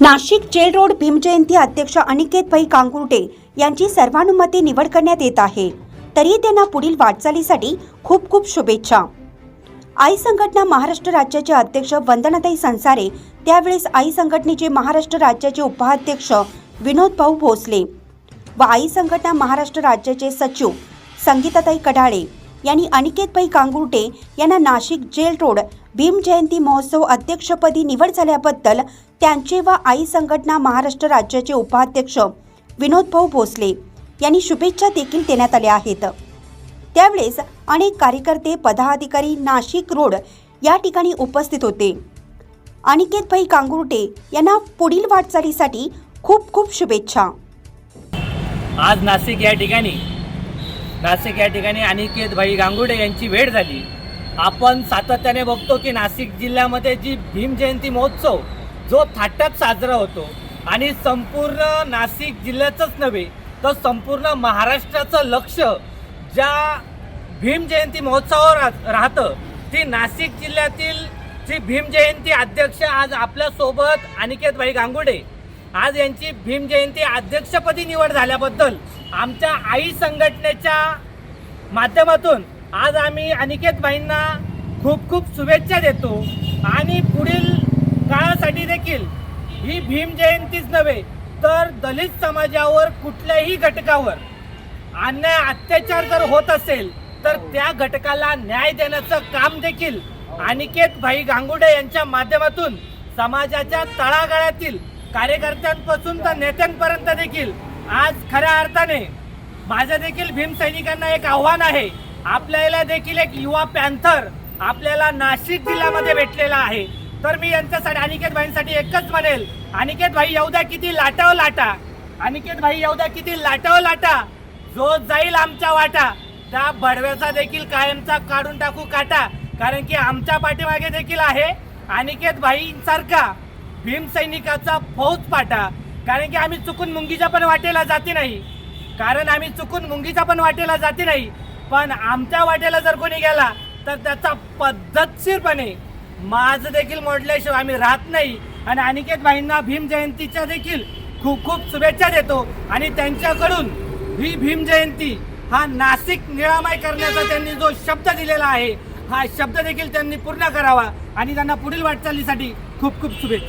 Nashik jail road Bhim Jayanti अध्यक्ष अनिकेत भाई यांची सर्वानुमते निवड करण्यात येत आहे. तरी त्यांना पुढील वाटचालीसाठी खूप खूप शुभेच्छा. आई संघटना महाराष्ट्र राज्याचे अध्यक्ष वंदनाताई संसारे त्यावेळेस आई संघटनेचे महाराष्ट्र राज्याचे उपाध्यक्ष विनोद भाऊ भोसले व आई संघटना महाराष्ट्र राज्याचे सचिव संगीताताई कडाळे. यांनी अनिकेतभाई कांगुर्टे यांना नाशिक जेल रोड भीम जयंती महोत्सव अध्यक्षपदी निवड झाल्याबद्दल त्यांचे व आई संघटना महाराष्ट्र राज्याचे उपाध्यक्ष विनोद भाऊ भोसले यांनी शुभेच्छा देखील देण्यात आल्या आहेत. त्यावेळेस अनेक कार्यकर्ते पदाधिकारी नाशिक रोड या ठिकाणी उपस्थित होते. अनिकेतभाई कांगुर्टे यांना पुढील वाटचालीसाठी खूप खूप शुभेच्छा. आज नाशिक या ठिकाणी नाशिक या ठिकाणी अनिकेत भाई गांगुडे यांची भेट झाली. आपण सातत्याने बघतो की नाशिक जिल्ह्यामध्ये जी भीम जयंती महोत्सव जो थाटात साजरा होतो आणि संपूर्ण नाशिक जिल्ह्याचंच नव्हे तर संपूर्ण महाराष्ट्राचं लक्ष ज्या भीम जयंती महोत्सवावर रा- राहतं ती नाशिक जिल्ह्यातील जी भीम जयंती अध्यक्ष आज आपल्यासोबत अनिकेत भाई गांगुडे. आज यांची भीम जयंती अध्यक्षपदी निवड झाल्याबद्दल आमच्या आई संघटनेच्या माध्यमातून आज आम्ही अनिकेत भाईंना खूप खूप शुभेच्छा देतो. आणि पुढील काळासाठी देखील ही भीम जयंतीच नव्हे तर दलित समाजावर कुठल्याही घटकावर अन्याय अत्याचार जर होत असेल तर त्या घटकाला न्याय देण्याचं काम देखील अनिकेत भाई गांगुडे यांच्या माध्यमातून समाजाच्या तळागाळातील कार्यकर्त्यांपासून तर नेत्यांपर्यंत देखील आज खऱ्या अर्थाने माझं देखील भीमसैनिकांना एक आव्हान आहे. आपल्याला देखील एक युवा पॅन्थर आपल्याला नाशिक जिल्ह्यामध्ये भेटलेला आहे. तर मी यांच्यासाठी अनिकेत भाईंसाठी एकच म्हणेल. अनिकेत भाई येऊद्या किती लाटाव लाटा. अनिकेत भाई येऊद्या किती लाटाव लाटा. जो जाईल आमच्या वाटा त्या बडव्याचा देखील कायमचा काढून टाकू काटा. कारण की आमच्या पाठीमागे देखील आहे अनिकेत भाईंसारखा भीमसैनिकाचा फौज पाटा. कारण की आम्ही चुकून मुंगीच्या पण वाटेला जाते नाही. कारण आम्ही चुकून मुंगीच्या पण वाटेला जाते नाही. पण आमच्या वाटेला जर कोणी गेला तर त्याचा पद्धतशीरपणे माझं देखील मोडल्याशिवाय आम्ही राहत नाही. आणि अनिकेत भाईंना भीम जयंतीच्या देखील खूप खूप शुभेच्छा देतो. आणि त्यांच्याकडून ही भीम जयंती हा नाशिक निळामय करण्याचा त्यांनी जो शब्द दिलेला आहे हा शब्द देखील त्यांनी पूर्ण करावा. आणि त्यांना पुढील वाटचालीसाठी खूप खूप शुभेच्छा.